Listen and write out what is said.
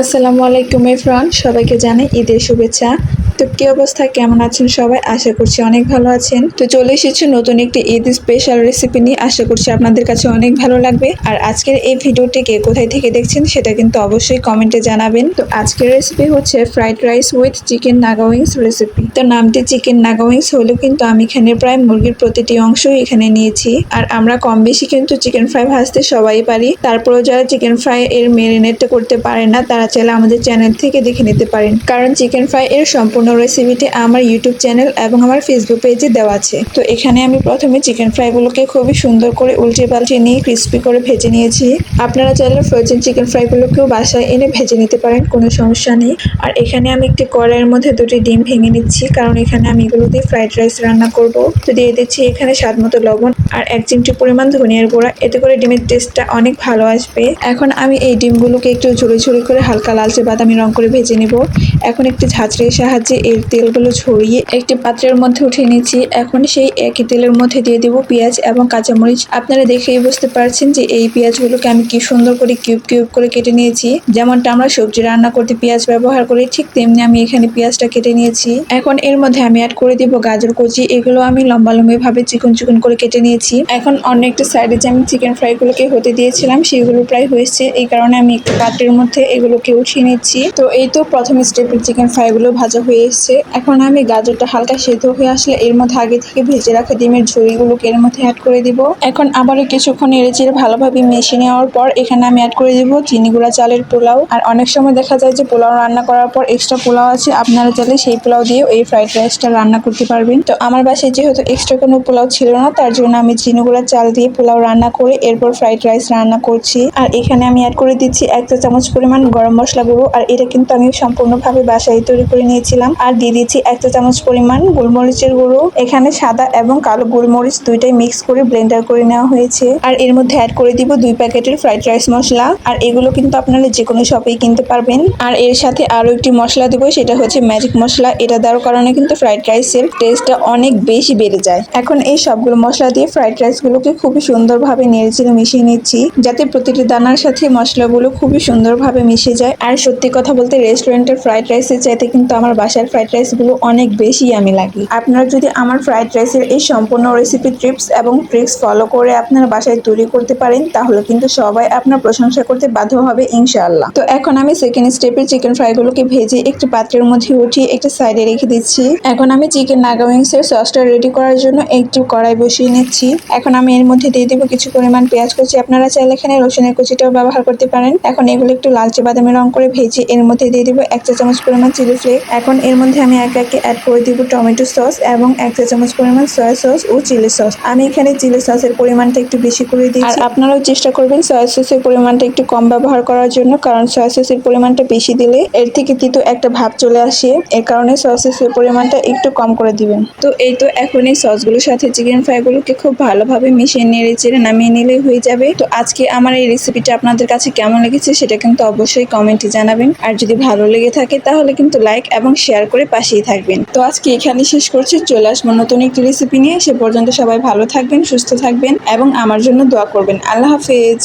আসসালামু আলাইকুম এফরান সবাইকে জানাই ঈদের শুভেচ্ছা। তো কি অবস্থা? কেমন আছেন সবাই? আশা করছি অনেক ভালো আছেন। তো চলে এসেছি নতুন একটি ঈদ স্পেশাল রেসিপি নিয়ে। আশা করছি আপনাদের কাছে অনেক ভালো লাগবে। আর আজকের এই ভিডিওটিকে কোথায় থেকে দেখছেন সেটা কিন্তু অবশ্যই কমেন্টে জানাবেন। তো আজকের রেসিপি হচ্ছে fried rice with chicken Naga wings recipe তো নামটি চিকেন নাগা উইংস হলেও কিন্তু আমি এখানে প্রায় মুরগির প্রতিটি অংশই এখানে নিয়েছি। আর আমরা কম বেশি কিন্তু চিকেন ফ্রাই ভাজতে সবাই পারি। তারপরেও যারা চিকেন ফ্রাই এর মেরিনেটটা করতে পারেন না, তারা চাইলে আমাদের চ্যানেল থেকে দেখে নিতে পারেন। কারণ চিকেন ফ্রাই এর সম্পূর্ণ রেসিপিটি আমার ইউটিউব চ্যানেল এবং আমার ফেসবুক পেজে দেওয়া আছে। তো এখানে আমি প্রথমে চিকেন ফ্রাইগুলোকে খুবই সুন্দর করে উল্টে পাল্টে নিয়ে ক্রিস্পি করে ভেজে নিয়েছি। আপনারা চাইলে ফ্রোজেন চিকেন ফ্রাইগুলোকেও বাসায় এনে ভেজে নিতে পারেন, কোনো সমস্যা নেই। আর এখানে আমি একটি কড়াইয়ের মধ্যে দুটি ডিম ভেঙে নিচ্ছি, কারণ এখানে আমি এগুলো দিয়ে ফ্রাইড রাইস রান্না করব। তো দিয়ে দিচ্ছি এখানে স্বাদ মতো লবণ আর এক চিমটি পরিমাণ ধনিয়ার গুঁড়া, এতে করে ডিমের টেস্টটা অনেক ভালো আসবে। এখন আমি এই ডিমগুলোকে একটু ঝুড়ি ঝুড়ি করে হালকা লালচে বাদামি রং করে ভেজে নেব। এখন একটি ঝাঁচড়ির সাহায্যে এর তেলগুলো ছড়িয়ে একটি পাত্রের মধ্যে উঠিয়ে নিচ্ছি। এখন সেই একই তেলের মধ্যে দিয়ে দেব পেঁয়াজ এবং কাঁচামরিচ। আপনারা দেখেই বুঝতে পারছেন যে এই পেঁয়াজগুলোকে আমি কি সুন্দর করে কিউব কিউব করে কেটে নিয়েছি। যেমনটা আমরা সবজি রান্না করতে পেঁয়াজ ব্যবহার করি, ঠিক তেমনি আমি এখানে পেঁয়াজটা কেটে নিয়েছি। এখন এর মধ্যে আমি অ্যাড করে দিব গাজর কুচি। এগুলো আমি লম্বা লম্বি ভাবে চিকন চিকন করে কেটে নিয়েছি। এখন অন্য একটা সাইডে যে আমি চিকেন ফ্রাইগুলোকে হতে দিয়েছিলাম, সেগুলো প্রায় হয়েছে। এই কারণে আমি একটু পাত্রের মধ্যে এগুলোকে উঠিয়ে নিচ্ছি। তো এই তো প্রথম স্টেপের চিকেন ফ্রাইগুলো ভাজা হয়ে এসছে এখন আমি গাজরটা হালকা সেদ্ধ হয়ে আসলে এর মধ্যে আগে থেকে ভেজে রাখা ডিমের ঝুড়িগুলোকে এর মধ্যে অ্যাড করে দিব। এখন আবারও কিছুক্ষণ এড়ে চেড়ে ভালোভাবে মিশিয়ে নেওয়ার পর এখানে আমি অ্যাড করে দিব চিনি গুঁড়া, চালের পোলাও। আর অনেক সময় দেখা যায় যে পোলাও রান্না করার পর এক্সট্রা পোলাও আছে, আপনারা চাইলে সেই পোলাও দিয়েও এই ফ্রাইড রাইসটা রান্না করতে পারবেন। তো আমার বাসায় যেহেতু এক্সট্রা কোনো পোলাও ছিল না, তার জন্য আমি চিনি গুঁড়া, চাল দিয়ে পোলাও রান্না করে এরপর ফ্রাইড রাইস রান্না করছি। আর এখানে আমি অ্যাড করে দিচ্ছি এক চামচ পরিমাণ গরম মশলা গুঁড়ো। আর এটা কিন্তু আমি সম্পূর্ণভাবে বাসায় তৈরি করে নিয়েছিলাম। আর দিয়ে দিচ্ছি এক চা চামচ পরিমাণ গোলমরিচের গুঁড়ো। এখানে সাদা এবং কালো গোলমরিচ দুইটাই মিক্স করে ব্লেন্ডার করে নেওয়া হয়েছে। আর এর মধ্যে অ্যাড করে দিব দুই প্যাকেটের ফ্রাইড রাইস মশলা। আর এগুলো কিন্তু আপনারা যে কোনো শপেই কিনতে পারবেন। আর এর সাথে আরও একটি মশলা দেবো, সেটা হচ্ছে ম্যাজিক মশলা। এটা দেওয়ার কারণে কিন্তু ফ্রাইড রাইসের টেস্টটা অনেক বেশি বেড়ে যায়। এখন এই সবগুলো মশলা দিয়ে ফ্রাইড রাইসগুলোকে খুবই সুন্দরভাবে নেড়েচেড়ে মিশিয়ে নিচ্ছি, যাতে প্রতিটি দানার সাথে মশলাগুলো খুবই সুন্দরভাবে মিশে যায়। আর সত্যি কথা বলতে রেস্টুরেন্টের ফ্রাইড রাইসের চাইতে কিন্তু আমার বাসার ফ্রাইড রাইসগুলো অনেক বেশি আমি লাগে। আপনারা যদি আমার ফ্রাইড রাইসের এই সম্পূর্ণ রেসিপি ট্রিপস এবং ট্রিক্স ফলো করে আপনার বাসায় তৈরি করতে পারেন, তাহলে কিন্তু সবাই আপনার প্রশংসা করতে বাধ্য হবে ইনশাআল্লাহ। তো এখন আমি সেকেন্ড স্টেপের চিকেন ফ্রাইগুলোকে ভেজে একটি পাত্রের মধ্যে উঠিয়ে একটা সাইডে রেখে দিচ্ছি। এখন আমি চিকেন নাগা উইংসের সসটা রেডি করার জন্য একটু কড়াই বসিয়ে নিচ্ছি। এখন আমি এর মধ্যে দিয়ে দেবো কিছু পরিমাণ পেঁয়াজ কুচি। আপনারা চাইলে এখানে রসুনের কুচিটাও ব্যবহার করতে পারেন। এখন এগুলো একটু লালচে বাদামি রং করে ভেজে এর মধ্যে দিয়ে দেবো এক চা চামচ পরিমাণ চিলি ফ্লেক এখন এর মধ্যে আমি একে একে অ্যাড করে দিব টমেটো সস এবং এক চা চামচ পরিমাণ সয়া সস ও চিলি সস আমি এখানে চিলি সসের পরিমাণটা একটু বেশি করে দিই আর আপনারাও চেষ্টা করবেন সয়া সসের পরিমাণটা একটু কম ব্যবহার করার জন্য কারণ সয়া সসের পরিমাণটা বেশি দিলে এর থেকে তিতো একটা ভাব চলে আসে। এর কারণে সয়া সসের পরিমাণটা একটু কম করে দিবেন। তো এই তো এখন এই সসগুলোর সাথে চিকেন ফ্রাইগুলোকে খুব ভালোভাবে মিশিয়ে নেড়ে চেড়ে নামিয়ে নিলেই হয়ে যাবে। তো আজকে আমার এই রেসিপিটা আপনাদের কাছে কেমন লেগেছে সেটা কিন্তু অবশ্যই কমেন্টে জানাবেন। আর যদি ভালো লেগে থাকে তাহলে কিন্তু লাইক এবং শেয়ার করে পাশেই থাকবেন। তো আজকে এখানে শেষ করছি। চলে আসব নতুন একটি রেসিপি নিয়ে। সে পর্যন্ত সবাই ভালো থাকবেন, সুস্থ থাকবেন এবং আমার জন্য দোয়া করবেন। আল্লাহ হাফেজ।